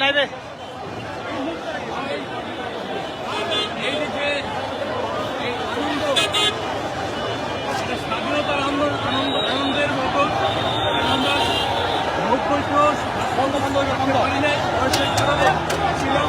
লাইভে স্বাধীনতার আনন্দ আনন্দ আনন্দের মতো আমরা নব্বই বন্ধ বন্ধ ছিলাম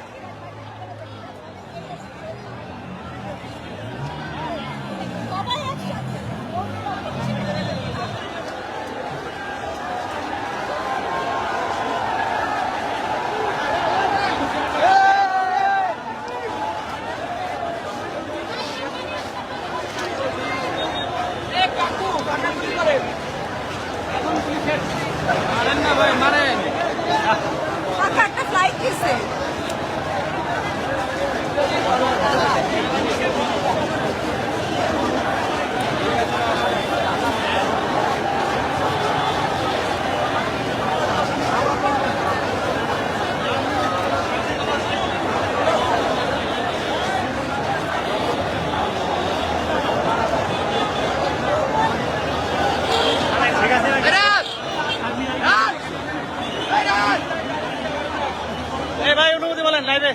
অনুমতি লাইভে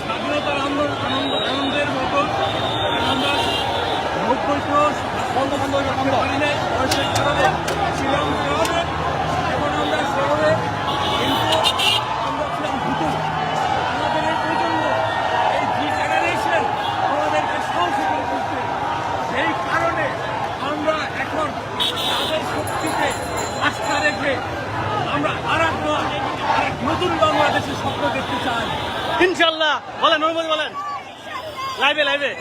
স্বাধীনতার আনন্দ আনন্দ আনন্দের মতো আমরা বন্ধ বন্ধ কারণে ছিলাম শহরে এখন আমরা শহরে ইনশাল্লাহ বলেন অনুমতি বলেন। লাইভে লাইভে।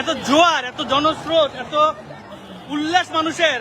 এত জোয়ার এত জনস্রোত এত উল্লাস মানুষের।